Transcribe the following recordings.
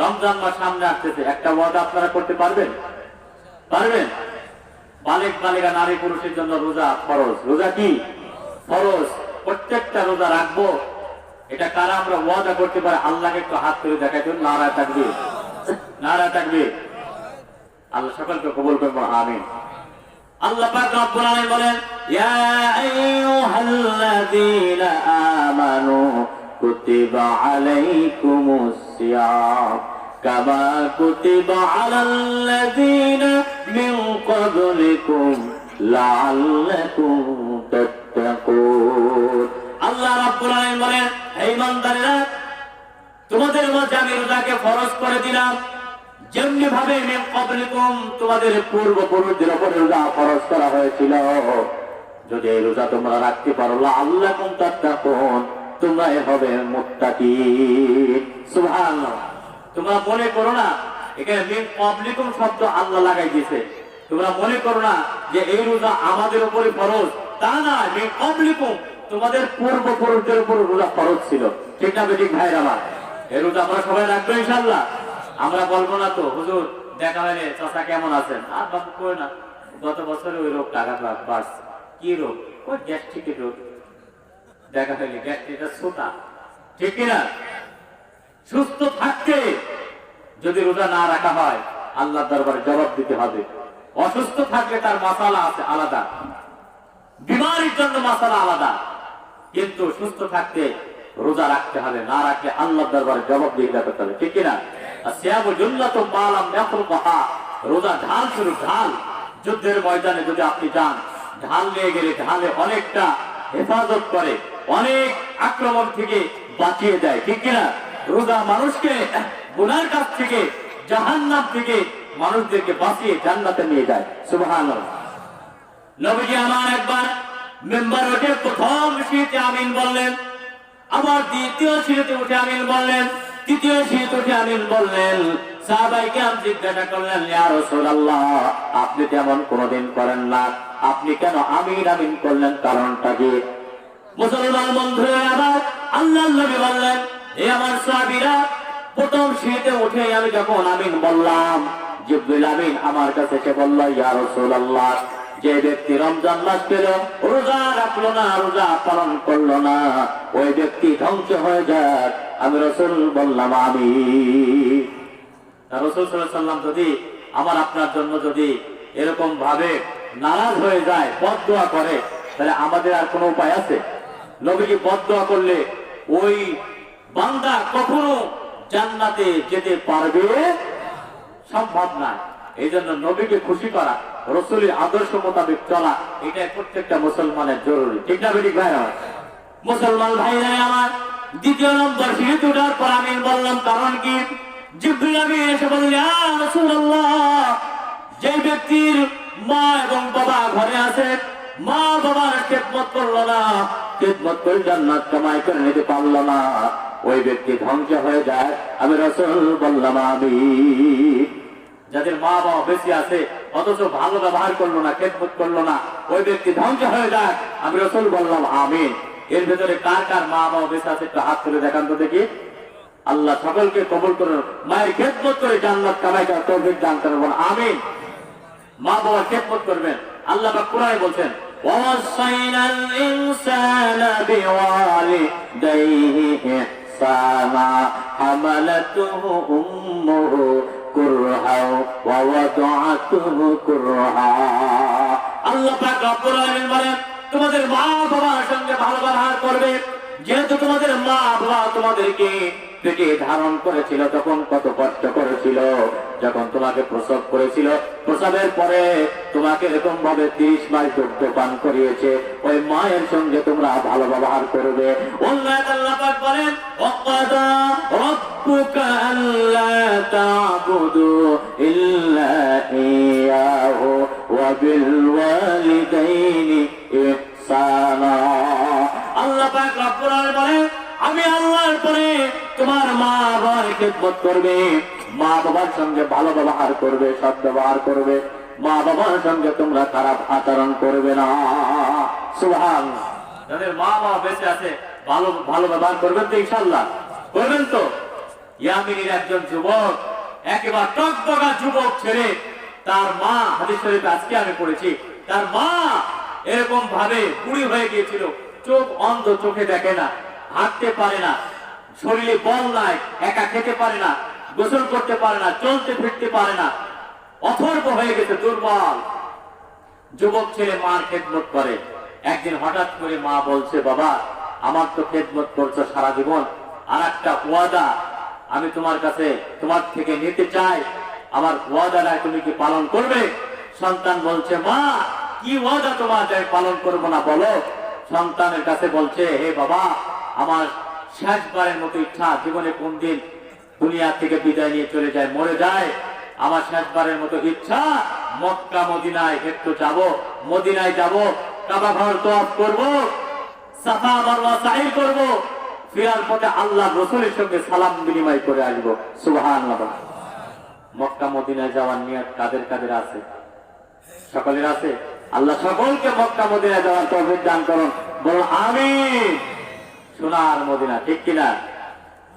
রমজান মাস সামনে আসতেছে। একটা ওয়াদা আপনারা করতে পারবেন? পারবেন? বালিক, বালিকা, নারী, পুরুষের জন্য রোজা ফরজ। রোজা কি? ফরজ। প্রত্যেকটা রোজা রাখব। এটা কারা আমরা ওয়াদা করতে পারি? আল্লাহকে একটু হাত করে দেখাই দিন। নারা থাকবে নারা থাকবে আল্লাহ সকলকে কবুল করব আমিন। আল্লাহ পাক রব্বুল আলামিন বলেন, ইয়া আইয়ুহাল্লাযীনা আমানু আলাল্লাযীনা মিন ক্বাবলিকুম লাআল্লাকুম তাত্তাকুন আল্লাহ রাব্বুল আলামিন বলেন, হে ইমানদারেরা, তোমাদের মধ্যে আমি রোজাকে ফরজ করে দিলাম। যেমনি ভাবে মিন ক্বাবলিকুম তোমাদের পূর্বপুরুষদের উপর রোজা ফরজ করা হয়েছিল। যদি এই রোজা তোমরা রাখতে পারো আল্লাহ তাত্তাকুন। তোমরা হবে মুত্তাকি সুবহানাল্লাহ। তোমরা মনে করো না, এখানে মিন ক্বাবলিকুম শব্দ আল্লাহ লাগাই দিয়েছে। তোমরা মনে করো না যে এই রোজা আমাদের উপরে ফরজ? তা না মিন ক্বাবলিকুম তোমাদের পূর্বপুরুষদের উপর রোজা ফরজ ছিল। ঠিক না বেঠিক ভাইয়ের আমার এই রোজা আমরা সবাই রাখব ইনশাল্লাহ আমরা বলব না তো, হুজুর, দেখা হলে চাষা কেমন আছেন? আর বাবু কই না? গত বছরে ওই রোগ টাকা বাড়ছে। কি রোগ? ওই গ্যাস্ট্রিকের রোগ। দেখা হয়নি গ্যাস্ট্রিকটা ছোটা ঠিক কিনা? সুস্থ থাকতে যদি রোজা না রাখা হয় আল্লাহ দরবারে জবাব দিতে হবে। অসুস্থ থাকলে তার মশালা আছে আলাদা। বিমারির জন্য মশালা আলাদা। কিন্তু সুস্থ থাকতে রোজা রাখতে হবে, না রাখলে আল্লাহ দরবারে জবাব দিয়ে করতে হবে। ঠিক কিনা? শ্যাম জুল্লাত মালাম ব্যাপক কথা রোজা ঢাল শুরু ঢাল। যুদ্ধের ময়দানে যদি আপনি যান, ঢাল নিয়ে গেলে ঢালে অনেকটা হেফাজত করে। অনেক আক্রমণ থেকে বাঁচিয়ে দেয়, ঠিক কিনা? রোজা মানুষকে, গুনার কাছ থেকে, জাহান্নাম থেকে মানুষদেরকে বাঁচিয়ে জান্নাতে নিয়ে যায়। সুবহানাল্লাহ। নবীজি আমার একবার মেম্বার উঠে প্রথম আমিন বললেন। দ্বিতীয় উঠে আমিন বললেন। তৃতীয় উঠে আমিন বললেন সাহাবাইকে আমি জিজ্ঞাসা করলেন আপনি তেমন কোনোদিন করেন না। আপনি কেন আমিন আমিন করলেন? কারণটা কি? মুসলমান বন্ধুরা আমার আল্লাহ নবী বললেন, এ আমার সাহাবীরা, প্রথম শীতে উঠে আমি যখন আমিন বললাম, জিব্রিল আমিন আমার কাছে এসে বলল, ইয়া রাসূলুল্লাহ, যে ব্যক্তি রমজান মাস পেল, রোজা রাখল না, রোজা পালন করল না, ওই ব্যক্তি ধ্বংস হয়ে যাক। আমি রসুল বললাম আমি রসুল সাল্লাম যদি আমার আপনার জন্য যদি এরকম ভাবে নারাজ হয়ে যায় বদোয়া করে, তাহলে আমাদের আর কোনো উপায় আছে? নবীকে বদোয়া করলে ওই বান্দা কখনো জান্নাতে যেতে পারবে? সম্ভব নয় এই জন্য নবীকে খুশি করা, রসুলের আদর্শ মোতাবেক চলা এটা প্রত্যেকটা মুসলমানের জরুরি। ঠিক না বেটি ভাই মুসলমান ভাইরা আমার। দ্বিতীয় নম্বর সিঁড়িতে পর আমি বললাম, কারণ কি? যে ব্যক্তির মা এবং বাবা ঘরে আছে মা বাবার খেদমত করল না। খেদমত করে করে নিতে না। ওই ব্যক্তি ধ্বংস হয়ে যায়। আমি রসুল বললাম আমি যাদের মা বাবা বেশি আছে, অথচ ভালো ব্যবহার করল না, খেদমত করল না, ওই ব্যক্তি ধ্বংস হয়ে যায়। আমি রসুল বললাম, আমিন। এর ভেতরে কার কার মা বাবা বেশি আছে একটু হাত তুলে দেখান তো দেখি। আল্লাহ সকলকে কবল করুন। মায়ের খেদমত করে জান্নাত কামাই করার তৌফিক দান করবেন আমিন। মা বাবা খেদমত করবেন। আল্লাহ পাক কোরআনে বলছেন ووصينا الإنسان بوالديه إحسانا حملته أمه كرها ووضعته كرها আল্লাহ পাক রব্বুল আলামিন বলেন তোমাদের মা বাবার সঙ্গে ভালো ব্যবহার করবে যেহেতু তোমাদের মা বাবা তোমাদেরকে পেটে ধারণ করেছিল তখন কত কষ্ট করেছিল যখন তোমাকে প্রসব করেছিল, প্রসবের পরে তোমাকে এরকম ভাবে তিরিশ মাস দুগ্ধ পান করিয়েছে। ওই মায়ের সঙ্গে তোমরা ভালো ব্যবহার করবে। আল্লাহ আমি আল্লাহর পরে তোমার মা বাবার খেদমত করবে। মা বাবার সঙ্গে ভালো ব্যবহার করবে, সৎ ব্যবহার করবে। মা বাবার সঙ্গে তোমরা খারাপ আচরণ করবে না। সুহান যাদের মা বাবা বেঁচে আছে, ভালো ভালো ব্যবহার করবেন তো ইনশাল্লাহ করবেন তো? ইয়ামিনীর একজন যুবক, একেবারে টকবগা যুবক ছেড়ে তার মা, হাদিস শরীফে আজকে আমি পড়েছি, তার মা এরকম ভাবে বুড়ি হয়ে গিয়েছিল। চোখ অন্ধ, চোখে দেখে না, হাঁটতে পারে না। শরীরে বল নাই, একা খেতে পারে না, গোসল করতে পারে না, চলতে ফিরতে পারে না। অথর্ব হয়ে গেছে দুর্বল। যুবক ছেলে মার খেদমত করে। একদিন হঠাৎ করে মা বলছে, বাবা, আমার তো খেদমত করছ সারা জীবন। আর একটা ওয়াদা আমি তোমার কাছে, তোমার থেকে নিতে চাই। আমার ওয়াদাটা তুমি কি পালন করবে? সন্তান বলছে, মা, কি ওয়াদা তোমার পালন করব না বলো? সন্তানের কাছে বলছে, হে বাবা, আমার শেষবারের মতো ইচ্ছা জীবনে কোন দিন দুনিয়া থেকে বিদায় নিয়ে চলে যায়, মরে যায়। আমার শেষবারের মতো ইচ্ছা, মক্কা, মদিনায় একটু যাব, মদিনায় যাব, কাবা ঘর তোয়াফ করব, সাফা, মারওয়া সাহির করব, ফিরার পথে আল্লাহ রসুলের সঙ্গে সালাম বিনিময় করে আসব। সুবহানাল্লাহ। মক্কা, মদিনায় যাওয়ার নিয়ত কাদের কাদের আছে? সকলের আছে? আল্লাহ সকলকে মক্কা, মদিনায় যাওয়ার তৌফিক দান করুন। বলো আমিন। সোনার মদিনা, ঠিক কিনা?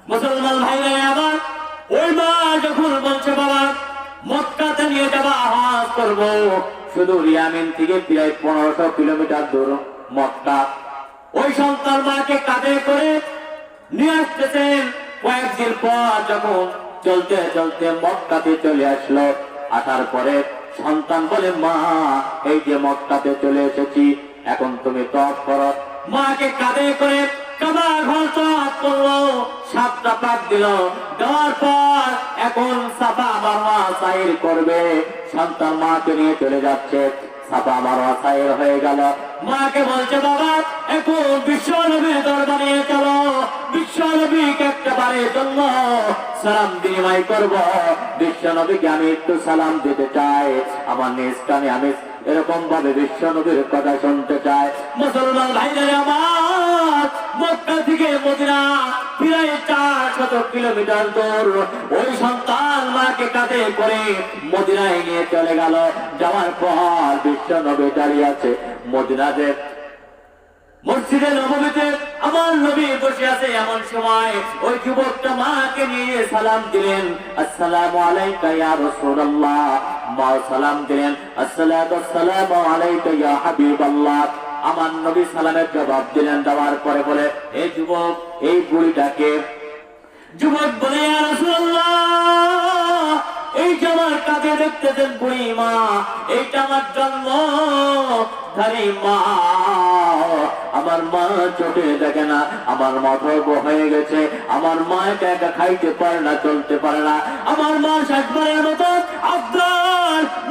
মুসলমান ভাইরা আমার ওই মা যখন বলছে, বাবা, মক্কাতে নিয়ে যাবা আওয়াজ করব। শুধু রিয়ামিন থেকে প্রায় পনেরোশো কিলোমিটার দূর মক্কা। ওই সন্তান মাকে কাঁধে করে নিয়ে আসতেছেন। কয়েকদিন পর যখন চলতে চলতে মক্কাতে চলে আসলো, আসার পরে সন্তান বলে, মা, এই যে মক্কাতে চলে এসেছি, এখন তুমি তপ করো মাকে কাঁধে করে কাবা ঘর করল, সাতটা পাক দিল। দেওয়ার পর এখন সাফা সাইর করবে। সন্তান মাকে নিয়ে চলে যাচ্ছে। সাফা সাইর হয়ে গেল। মাকে বলছে, বাবা, এখন চলো। একটা জন্য সালাম বিনিময় করব। আমি একটু সালাম দিতে চাই। আমার নিজ আমি এরকম ভাবে বিশ্ব নবীর কথা শুনতে চাই। মুসলমান ভাইদের আমার মক্কা থেকে মদিনা প্রায় চার শত কিলোমিটার দূর। ওই সন্তান মাকে কাঁধে করে মদিনায় নিয়ে চলে গেল। যাওয়ার পর বিশ্ব নবী দাঁড়িয়ে আছে মদিনাতে। মসজিদে নবমীতে আমার নবী বসে আছে এমন সময় ওই যুবকটা মাকে নিয়ে সালাম দিলেন। আসসালামু আলাইকা ইয়া রাসূলুল্লাহ। মা সালাম দিলেন। আসসালাতু আসসালামু আলাইকা ইয়া হাবিবাল্লাহ। আমার নবী সালামের জবাব দিলেন, দেওয়ার পরে বলে এই যুবক, এই বুড়িটাকে যুবক বলে এই যে আমার কাছে দেখতেছেন বুড়ি মা, এইটা আমার জন্ম, ধারী মা। আমার মা চোখে দেখে না, আমার মাথা হয়ে গেছে, আমার মা একা একা খাইতে পারে না, চলতে পারে না। আমার মা শেষবারের মতো আপনার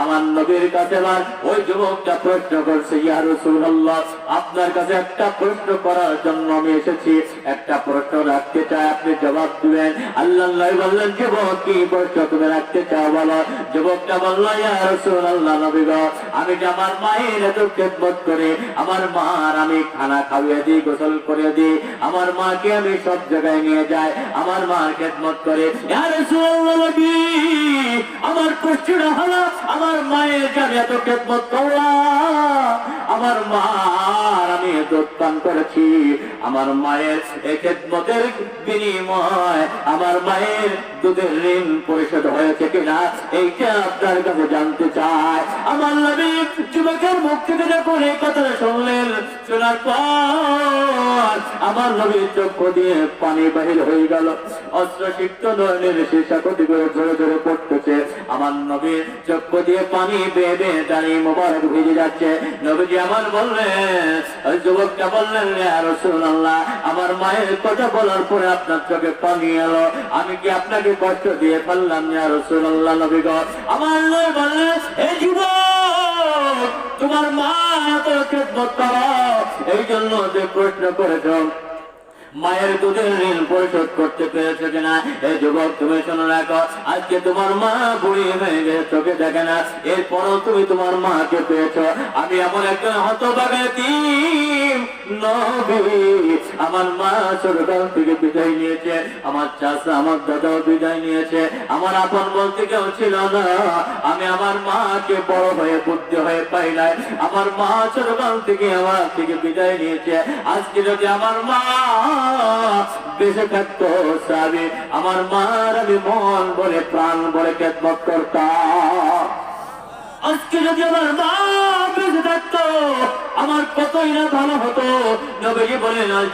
আমার নবীর কাছে ওই যুবকটা প্রশ্ন করছে, ইয়া রাসূলুল্লাহ, আপনার কাছে একটা প্রশ্ন করার জন্য আমি এসেছি। একটা প্রশ্ন রাখতে চাই, আপনি জবাব দিবেন। আল্লাহ বললেন, যুবক, কি প্রশ্ন তুমি রাখতে চাও বলো? যুবকটা বলল, ইয়া রাসূলুল্লাহ, নবী গো, আমি যে আমার মায়ের এত খেদমত করে, আমার মার আমি খানা খাইয়ে দিই, গোসল করে দিই, আমার মাকে আমি সব জায়গায় নিয়ে যাই, আমার মার খেদমত করে। ইয়া নবী, আমার প্রশ্নটা হলো আমার মায়ের জানি এত খেদমত করলাম। আমার মার আমি দোকান করেছি। আমার মায়ের এই খেদমতের বিনিময় আমার মায়ের দুধের ঋণ পরিশোধ হয়েছে কিনা, এইটা আপনার কাছে জানতে চাই। আমার নবী যুবকের মুখ থেকে যখন এই কথাটা শুনলেন, শোনার পর আমার নবীর চক্ষু দিয়ে পানি বাহির হয়ে গেল। অস্ত্র সিক্ত নয়নের সীসা কোটি করে ধরে ধরে পড়তেছে আমার নবীর চক্ষু দিয়ে পানি বেয়ে বেয়ে দাঁড়িয়ে মোবারক ভিজে যাচ্ছে। নবীজি আমার বললেন, ওই যুবকটা বললেন রাসূলুল্লাহ, আমার মায়ের কথা বলার পরে আপনার চোখে পানি এলো। আমি কি আপনাকে কষ্ট দিয়ে ফেললাম, ইয়া রাসূলুল্লাহ নবী গো? আমার নবী বললেন তোমার মা এত খেদমত করো। এই জন্য যে প্রশ্ন করেছ মায়ের দুধের ঋণ পরিশোধ করতে পেরেছ কিনা? এই যুবক, তুমি শোনো রাখো আজকে তোমার মা বুড়ি হয়ে গেছে চোখে দেখে না, এরপরও তুমি তোমার মাকে পেয়েছ। আমি এমন একজন হতভাগা টিম আমার মা ছোটকাল থেকে বিদায় নিয়েছে, আমার চাষা আমার দাদাও বিদায় নিয়েছে, আমার আপন বলতে কেউ ছিল না। আমি আমার মাকে বড় হয়ে, বুদ্ধি হয়ে পাই নাই। আমার মা ছোটকাল থেকে আমার থেকে বিদায় নিয়েছে। আজকে যদি আমার মা বেঁচে থাকতো আমি আমার মার আমি মন বলে প্রাণ বলে খেদমত করতাম। আজকে যদি আমার মা বেঁচে আমার কতই না ভালো হতো।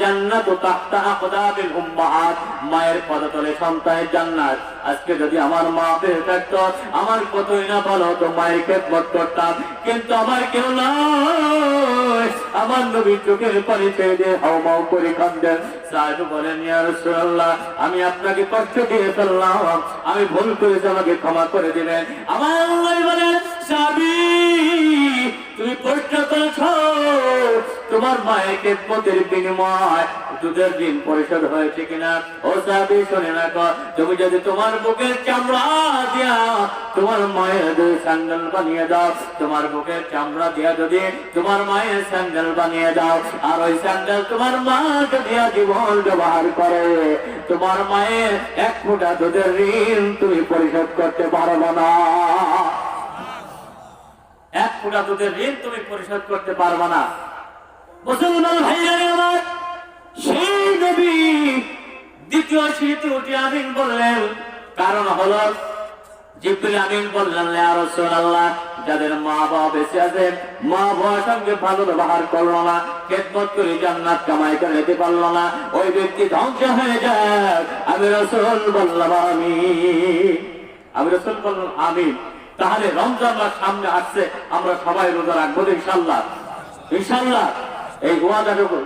জান্নাতু তাহতা উম্মাহাত। মায়ের পদতলে সন্তানের জান্নাত। আজকে যদি আমার মা বেঁচে থাকতো, আমার কতই না ভালো হতো, মায়ের খেদমত করতাম। কিন্তু আমার কেউ নয়। আমার নবী চোখের পানি ছেড়ে দিয়ে হাও মাও করে কান্দেন সাহেব বলেন, ইয়া রাসূলুল্লাহ, আমি আপনাকে কষ্ট দিয়ে ফেললাম। আমি ভুল করেছি, আমাকে ক্ষমা করে দিবেন। আমার বলেন সাবি তুমি প্রশ্ন করেছ, তোমার মায়ের খেদমতের বিনিময় দুধের দিন পরিশোধ হয়েছে কিনা? ও সাবি শুনে রাখো, তুমি যদি তোমার বুকের চামড়া দিয়া তোমার মায়ের দুই স্যান্ডেল বানিয়ে দাও, তোমার বুকের চামড়া দিয়া যদি তোমার মায়ের স্যান্ডেল বানিয়ে দাও, আর ওই স্যান্ডেল তোমার মা যদি জীবন ব্যবহার করে, তোমার মায়ের এক ফুটা দুধের ঋণ তুমি পরিশোধ করতে পারবে না। ঋণ তুমি পরিশোধ করতে না। মুসলমান আমার, সেই নবী দ্বিতীয় উঠে আমিন বললেন, কারণ হলো জিব্রিল আমিন বললেন, ইয়া যাদের মা বাবা বেঁচে আছেন মা বাবার সঙ্গে ভালো ব্যবহার করল না, খেদমত করে জান্নাত কামাই করে নিতে পারল না, ওই ব্যক্তি ধ্বংস হয়ে যাক আমি রসুল বললাম আমি আমি রসুল বললাম আমি তাহলে রমজান মাস সামনে আসছে আমরা সবাই রোজা রাখব ইনশাল্লাহ। ইনশাল্লাহ। এই ওয়াদাটুকু